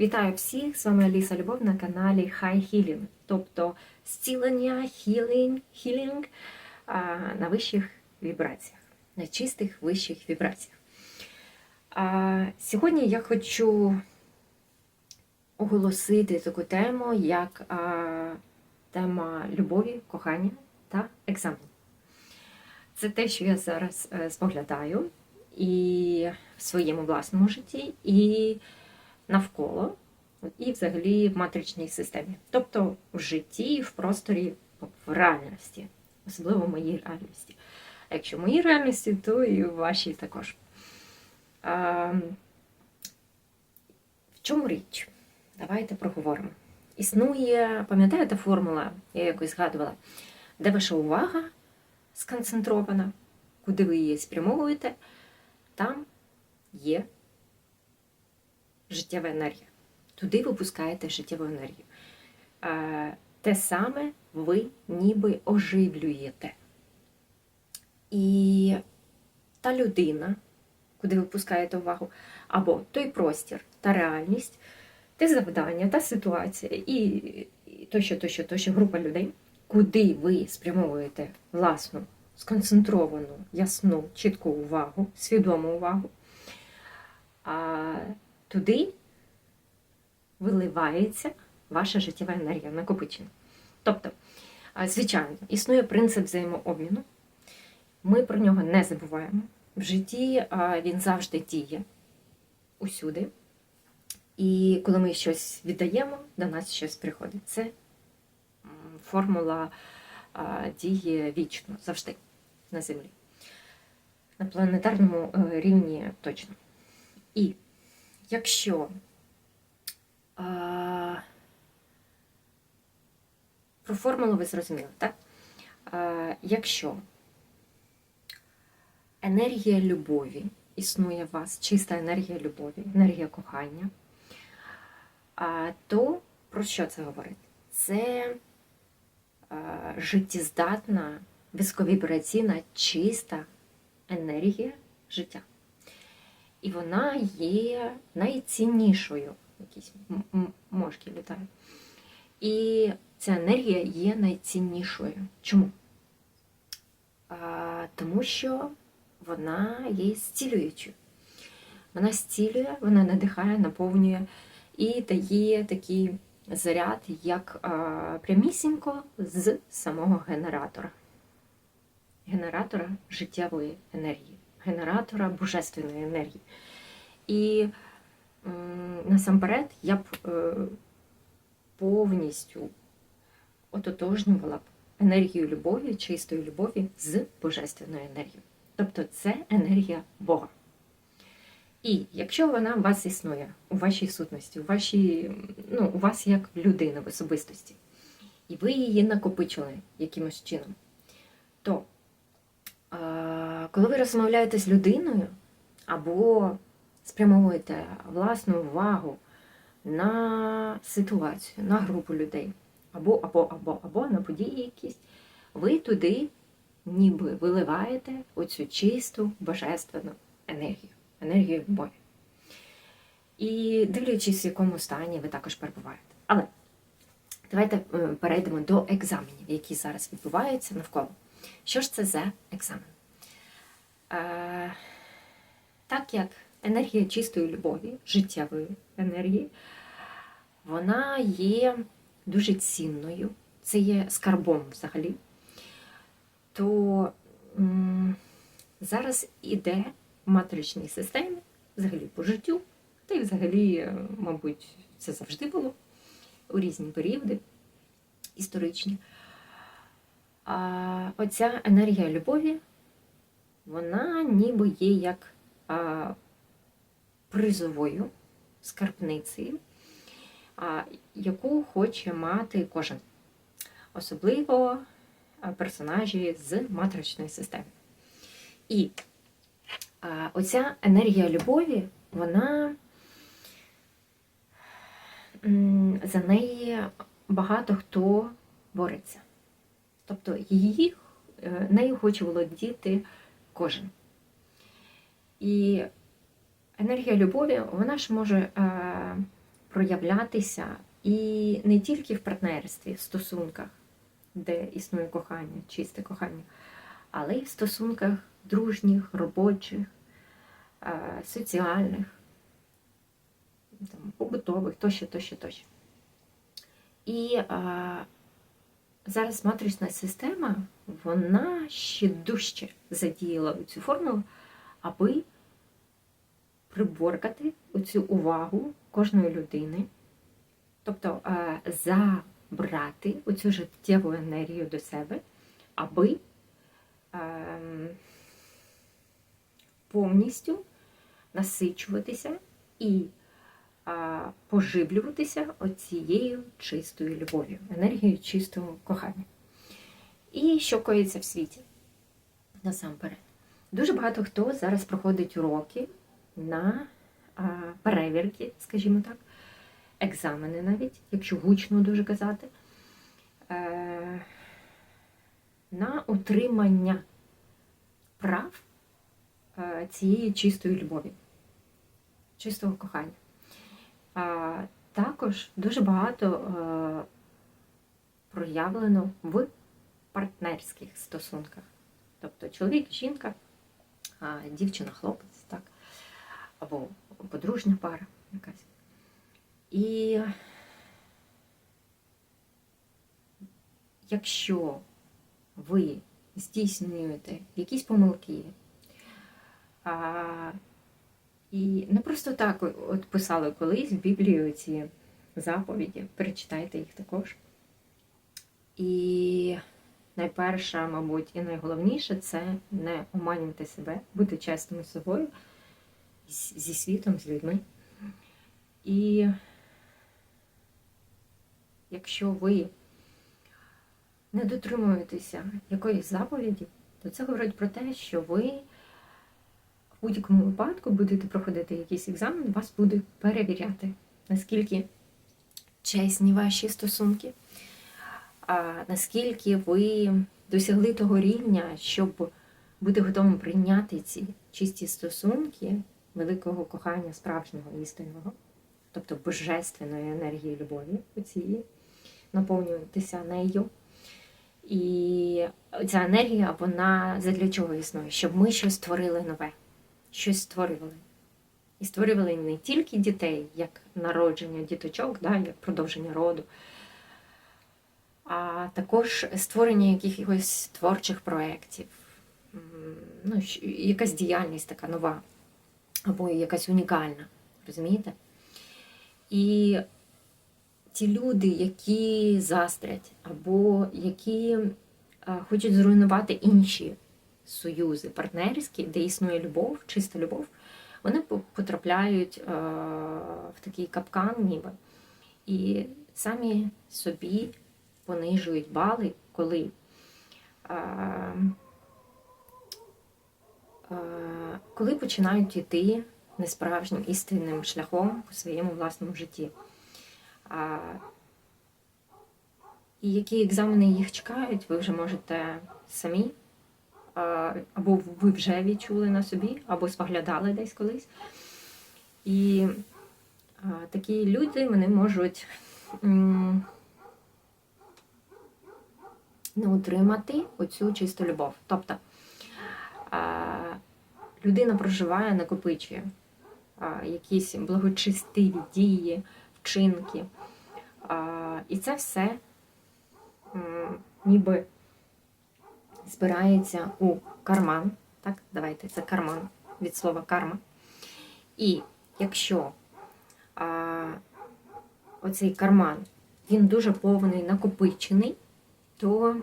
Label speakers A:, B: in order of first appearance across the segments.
A: Вітаю всіх! З вами Аліса Любов на каналі High Healing, тобто зцілення, хілінг а, на вищих вібраціях, на чистих вищих вібраціях. Сьогодні я хочу оголосити таку тему, як тема любові, кохання та екзамен. Це те, що я зараз е, споглядаю і в своєму власному житті, і навколо, і взагалі в матричній системі. Тобто в житті, в просторі, в реальності, особливо в моїй реальності. А якщо в моїй реальності, то і в вашій також. А, в чому річ? Давайте проговоримо. Існує, пам'ятаєте, формула, я якось згадувала, де ваша увага сконцентрована, куди ви її спрямовуєте, там є життєва енергія. Туди ви пускаєте життєву енергію. Е, Те саме ви ніби оживлюєте. І та людина, куди ви пускаєте увагу, або той простір, та реальність, те завдання, та ситуація, і, тощо, тощо, тощо група людей, куди ви спрямовуєте власну сконцентровану, ясну, чітку увагу, свідому увагу, туди виливається ваша життєва енергія накопичена. Тобто, звичайно, існує принцип взаємообміну. Ми про нього не забуваємо. В житті він завжди діє усюди. І коли ми щось віддаємо, до нас щось приходить. Це формула діє вічно, завжди на Землі. На планетарному е, рівні точно. І якщо а, про формулу ви зрозуміли, так? А, якщо енергія любові існує в вас, чиста енергія любові, енергія кохання, а, то про що це говорить? Це а, життєздатна, високовібраційна, чиста енергія життя. І вона є найціннішою. Якісь мошки літають. І ця енергія є найціннішою. Чому? А, тому що вона є зцілюючою. Вона зцілює, вона надихає, наповнює і дає такий заряд, як а, прямісінько з самого генератора. Генератора життєвої енергії, генератора божественної енергії. І насамперед я б е, повністю ототожнювала б енергію любові, чистої любові з божественною енергією. Тобто це енергія Бога. І якщо вона у вас існує, у вашій сутності, у вашій, ну, у вас як людина в особистості, і ви її накопичили якимось чином, то коли ви розмовляєте з людиною або спрямовуєте власну увагу на ситуацію, на групу людей, або, або, або, або на події якісь, ви туди ніби виливаєте оцю чисту божественну енергію, енергію любові. І дивлячись, в якому стані ви також перебуваєте. Але давайте е, перейдемо до екзаменів, які зараз відбуваються навколо. Що ж це за екзамен? Е, так як енергія чистої любові, життєвої енергії, вона є дуже цінною, це є скарбом взагалі, то м, зараз іде в матричній системі, взагалі по життю, та й взагалі, е, мабуть, це завжди було у різні періоди історичні. А оця енергія любові, вона ніби є як а, призовою скарбницею, а, яку хоче мати кожен. Особливо персонажі з матричної системи. І а, оця енергія любові, вона за неї багато хто бореться. Тобто її, е, нею хоче володіти кожен. І енергія любові, вона ж може е, проявлятися і не тільки в партнерстві, в стосунках, де існує кохання, чисте кохання, але й в стосунках дружніх, робочих, е, соціальних, там, побутових, тощо, тощо, тощо. І зараз матрична система, вона ще дужче задіяла цю формулу, аби приборкати оцю увагу кожної людини, тобто забрати оцю життєву енергію до себе, аби повністю насичуватися і а, поживлюватися оцією чистою любов'ю, енергією чистого кохання. І що коїться в світі насамперед. Дуже багато хто зараз проходить уроки на перевірки, скажімо так, екзамени навіть, якщо гучно дуже казати, е, на отримання прав е, цієї чистої любові, чистого кохання. Також дуже багато е, проявлено в партнерських стосунках. Тобто чоловік, жінка, дівчина, хлопець, так, або подружня пара якась. І якщо ви здійснюєте якісь помилки, і не просто так от писали колись в Біблії ці заповіді, перечитайте їх також. І найперше, мабуть, і найголовніше це не оманювати себе, бути чесними з собою, зі світом, з людьми. І якщо ви не дотримуєтеся якоїсь заповіді, то це говорить про те, що ви в будь-якому випадку будете проходити якийсь екзамен, вас буде перевіряти, наскільки чесні ваші стосунки, наскільки ви досягли того рівня, щоб бути готовим прийняти ці чисті стосунки великого кохання, справжнього істинного, тобто божественної енергії любові, оцієї, наповнюватися нею. І ця енергія, вона задля чого існує? Щоб ми щось створили нове, щось створювали. І створювали не тільки дітей, як народження діточок, да, як продовження роду, а також створення якихось творчих проєктів, ну, якась діяльність така нова, або якась унікальна. Розумієте? І ті люди, які застрять, або які хочуть зруйнувати інші союзи партнерські, де існує любов, чиста любов, вони потрапляють в такий капкан, ніби. І самі собі понижують бали, коли коли починають йти несправжнім істинним шляхом у своєму власному житті. І які екзамени їх чекають, ви вже можете самі, або ви вже відчули на собі, або споглядали десь колись. І такі люди вони можуть не утримати оцю чисту любов. Тобто людина проживає, накопичує якісь благочестиві дії вчинки. І це все ніби збирається у карман. Так, давайте, це карман від слова карма. І якщо а, оцей карман він дуже повний, накопичений, то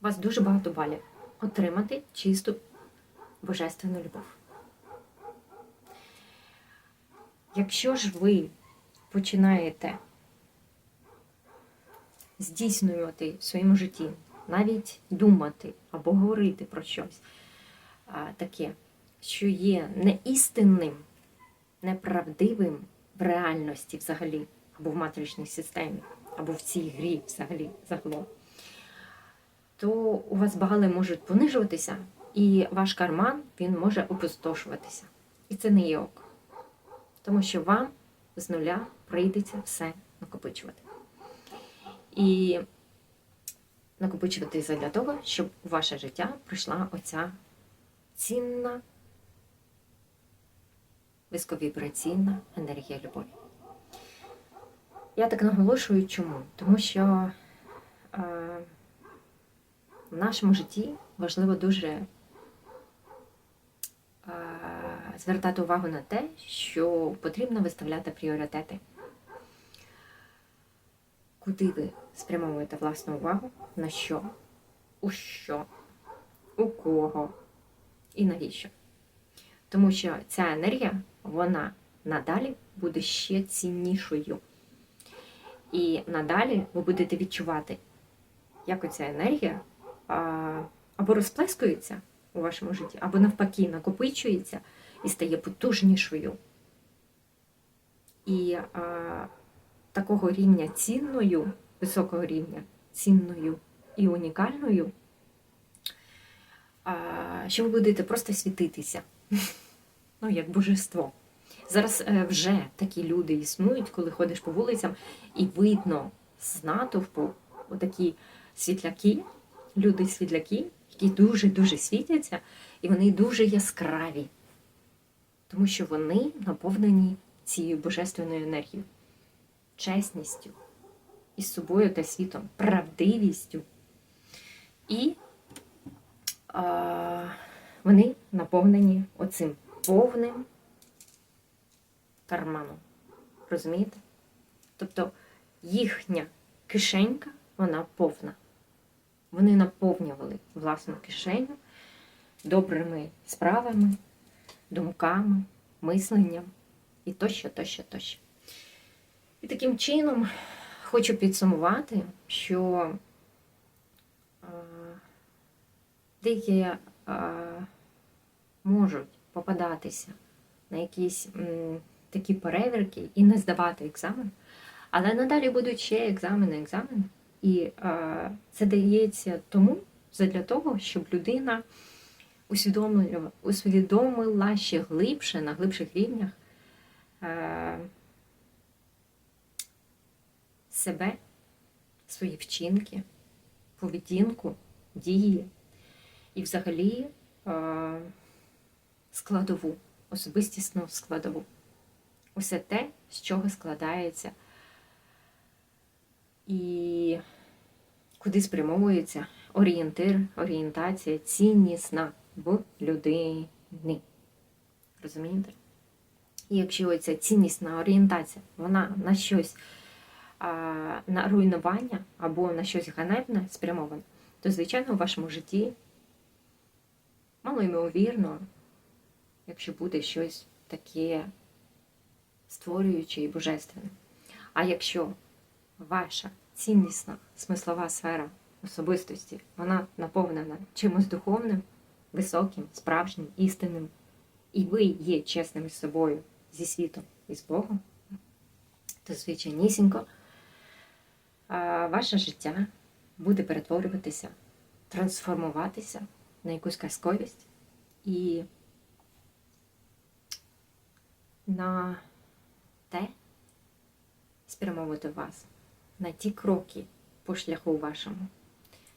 A: вас дуже багато балів отримати чисту божественну любов. Якщо ж ви починаєте здійснювати в своєму житті, навіть думати або говорити про щось таке, що є неістинним, неправдивим в реальності взагалі, або в матричній системі, або в цій грі взагалі загалом, то у вас бали можуть понижуватися, і ваш карман він може опустошуватися. І це не є ок. Тому що вам з нуля прийдеться все накопичувати. І накопичувати для того, щоб у ваше життя прийшла оця цінна, високовібраційна енергія любові. Я так наголошую чому? Тому що е, в нашому житті важливо дуже е, звертати увагу на те, що потрібно виставляти пріоритети. Куди ви спрямовуєте власну увагу, на що, у що, у кого і навіщо. Тому що ця енергія, вона надалі буде ще ціннішою. І надалі ви будете відчувати, як оця енергія а, або розплескується у вашому житті, або навпаки накопичується і стає потужнішою. І а, такого рівня цінною, високого рівня цінною і унікальною, що ви будете просто світитися, ну, як божество. Зараз е, вже такі люди існують, коли ходиш по вулицям, і видно з натовпу отакі світляки, люди-світляки, які дуже-дуже світяться, і вони дуже яскраві, тому що вони наповнені цією божественною енергією, чесністю із собою та світом, правдивістю. І а, вони наповнені оцим повним карману. Розумієте? Тобто їхня кишенька, вона повна. Вони наповнювали власну кишеню добрими справами, думками, мисленням і тощо, тощо, тощо. І таким чином хочу підсумувати, що деякі можуть попадатися на якісь такі перевірки і не здавати екзамен. Але надалі будуть ще екзамени, екзамени. І це дається тому, для того, щоб людина усвідомила, усвідомила ще глибше, на глибших рівнях е, себе, свої вчинки, поведінку, дії і взагалі е, складову, особистісну складову. Усе те, з чого складається і куди спрямовується орієнтир, орієнтація, ціннісна в людини. Розумієте? І якщо ця ціннісна орієнтація, вона на щось, на руйнування або на щось ганебне спрямована, то, звичайно, у вашому житті малоймовірно, якщо буде щось таке створююче і божественне. А якщо ваша ціннісна смислова сфера особистості, вона наповнена чимось духовним, високим, справжнім, істинним, і ви є чесним з собою, зі світом і з Богом, то звичайнісінько ваше життя буде перетворюватися, трансформуватися на якусь казковість і на те спрямовувати вас на ті кроки по шляху вашому,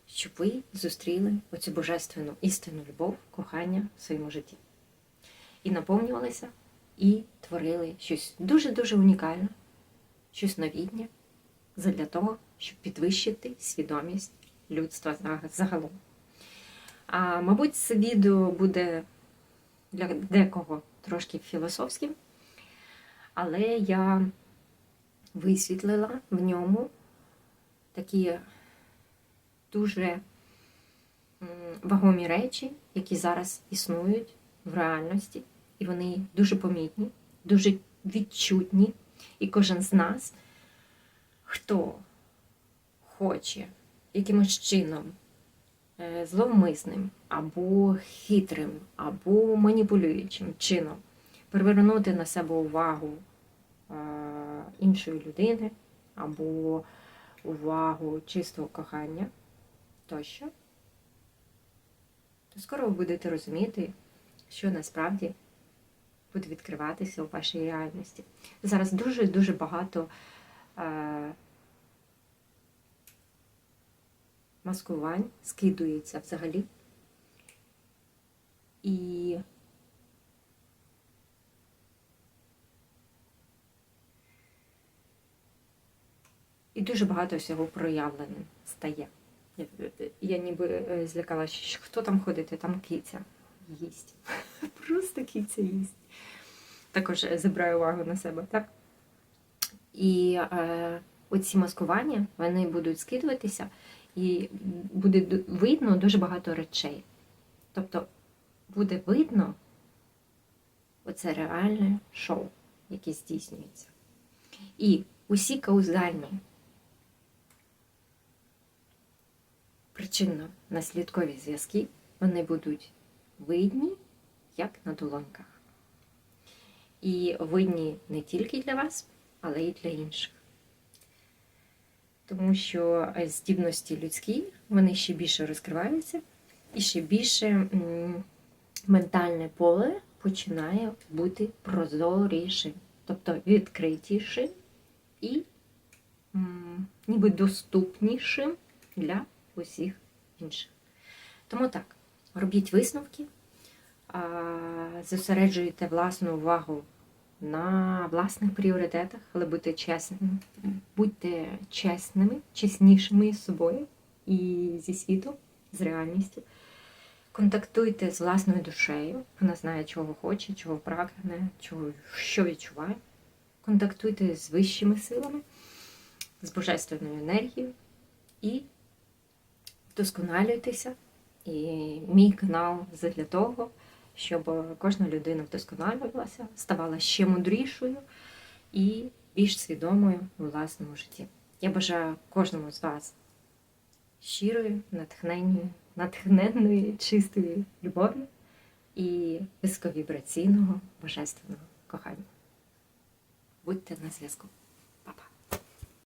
A: щоб ви зустріли оцю божественну істинну любов, кохання в своєму житті. І наповнювалися, і творили щось дуже-дуже унікальне, щось новітнє, для того, щоб підвищити свідомість людства загалом. А, Мабуть, це відео буде для декого трошки філософським, але я висвітлила в ньому такі дуже вагомі речі, які зараз існують в реальності, і вони дуже помітні, дуже відчутні. І кожен з нас, хто хоче якимось чином е, зловмисним, або хитрим, або маніпулюючим чином привернути на себе увагу іншої людини, або увагу чистого кохання тощо, то скоро ви будете розуміти, що насправді буде відкриватися у вашій реальності. Зараз дуже-дуже багато е, маскувань скидується взагалі. І І дуже багато всього проявленим стає. Я, я ніби е, злякалася, хто там ходить, там киця їсть. Просто киця їсть. Також е, забираю увагу на себе, так? І е, оці маскування вони будуть скидуватися, і буде видно дуже багато речей. Тобто буде видно оце реальне шоу, яке здійснюється. І усі каузальні причинно-наслідкові зв'язки вони будуть видні, як на долоньках. І видні не тільки для вас, але й для інших. Тому що е, здібності людські вони ще більше розкриваються, і ще більше ментальне поле починає бути прозорішим, тобто відкритішим і ніби доступнішим для усіх інших. Тому так, робіть висновки, зосереджуйте власну увагу на власних пріоритетах, але будьте чесними, будьте чесними, чеснішими з собою і зі світом, з реальністю. Контактуйте з власною душею, вона знає, чого хоче, чого прагне, чого, що відчуває. Контактуйте з вищими силами, з божественною енергією і вдосконалюйтеся. І мій канал для того, щоб кожна людина вдосконалювалася, ставала ще мудрішою і більш свідомою у власному житті. Я бажаю кожному з вас щирої, натхненної, натхненної, чистої любові і високовібраційного божественного кохання. Будьте на зв'язку.